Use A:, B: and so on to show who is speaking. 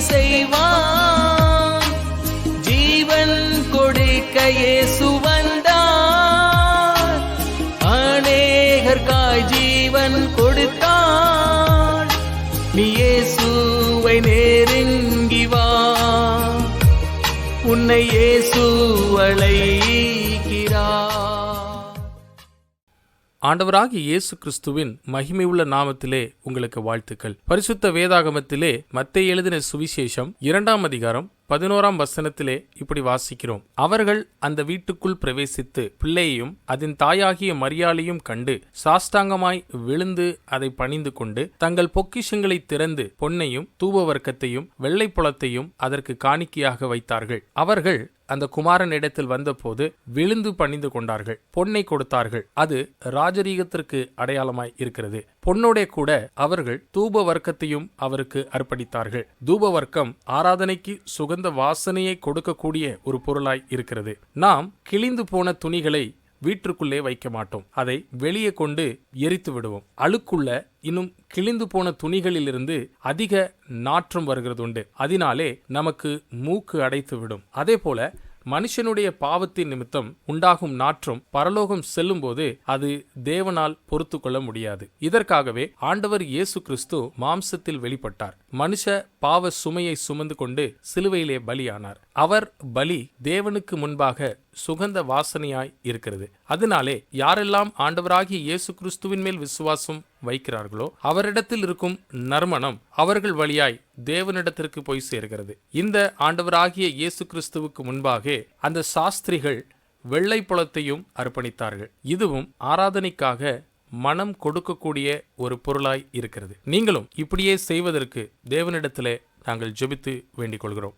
A: செய்வான். ஜீவன் கொடுக்க இயேசுவந்தார் அநேகர்காய் ஜீவன் கொடுத்தார். நீ இயேசுவை நெருங்கி வா. உன்னை இயேசு அழைக்க ஆண்டவராகிய இயேசு கிறிஸ்துவின் மகிமையுள்ள நாமத்திலே உங்களுக்கு வாழ்த்துக்கள். பரிசுத்த வேதாகமத்திலே மத்தை எழுதின சுவிசேஷம் இரண்டாம் அதிகாரம் பதினோராம் வசனத்திலே இப்படி வாசிக்கிறோம். அவர்கள் அந்த வீட்டுக்குள் பிரவேசித்து பிள்ளையையும் அதன் தாயாகிய மரியாளையும் கண்டு சாஷ்டாங்கமாய் விழுந்து அதை பணிந்து கொண்டு தங்கள் பொக்கிஷங்களை திறந்து பொன்னையும் தூபவர்க்கத்தையும் வெள்ளைப்புலத்தையும் அதற்கு காணிக்கையாக வைத்தார்கள். அவர்கள் அந்த குமாரன் இடத்தில் வந்தபோது விழுந்து பணிந்து கொண்டார்கள். பொன்னை கொடுத்தார்கள். அது ராஜரீகத்திற்கு அடையாளமாய் இருக்கிறது. பொன்னோடே கூட அவர்கள் தூப வர்க்கத்தையும் அவருக்கு அர்ப்பணித்தார்கள். தூப வர்க்கம் ஆராதனைக்கு சுகந்த வாசனையை கொடுக்கக்கூடிய ஒரு பொருளாய் இருக்கிறது. நாம் கிழிந்து போன துணிகளை வீட்டிற்குள்ளே வைக்க மாட்டோம். அதை வெளியே கொண்டு எரித்து விடுவோம். அழுக்குள்ள இன்னும் கிழிந்து போன துணிகளிலிருந்து அதிக நாற்றம் வருகிறது உண்டு அதனாலே நமக்கு மூக்கு அடைத்து விடும் அதே போல மனுஷனுடைய பாவத்தின் நிமித்தம் உண்டாகும் நாற்றம் பரலோகம் செல்லும்போது அது தேவனால் பொறுத்து கொள்ள முடியாது. இதற்காகவே ஆண்டவர் இயேசு கிறிஸ்து மாம்சத்தில் வெளிப்பட்டார். மனுஷ பாவ சுமையை சுமந்து கொண்டு சிலுவையிலே பலியானார். அவர் பலி தேவனுக்கு முன்பாக சுகந்த வாசனையாய் இருக்கிறது. அதனாலே யாரெல்லாம் ஆண்டவராகிய இயேசு கிறிஸ்துவின் மேல் விசுவாசம் வைக்கிறார்களோ அவரிடத்தில் இருக்கும் நறுமணம் அவர்கள் வழியாய் தேவனிடத்திற்கு போய் சேர்கிறது. இந்த ஆண்டவராகிய இயேசு கிறிஸ்துவுக்கு முன்பாக அந்த சாஸ்திரிகள் வெள்ளை புலத்தையும் அர்ப்பணித்தார்கள். இதுவும் ஆராதனைக்காக மனம் கொடுக்கக்கூடிய ஒரு பொருளாய் இருக்கிறது. நீங்களும் இப்படியே செய்வதற்கு தேவனிடத்திலே நாங்கள் ஜெபித்து வேண்டிக் கொள்கிறோம்.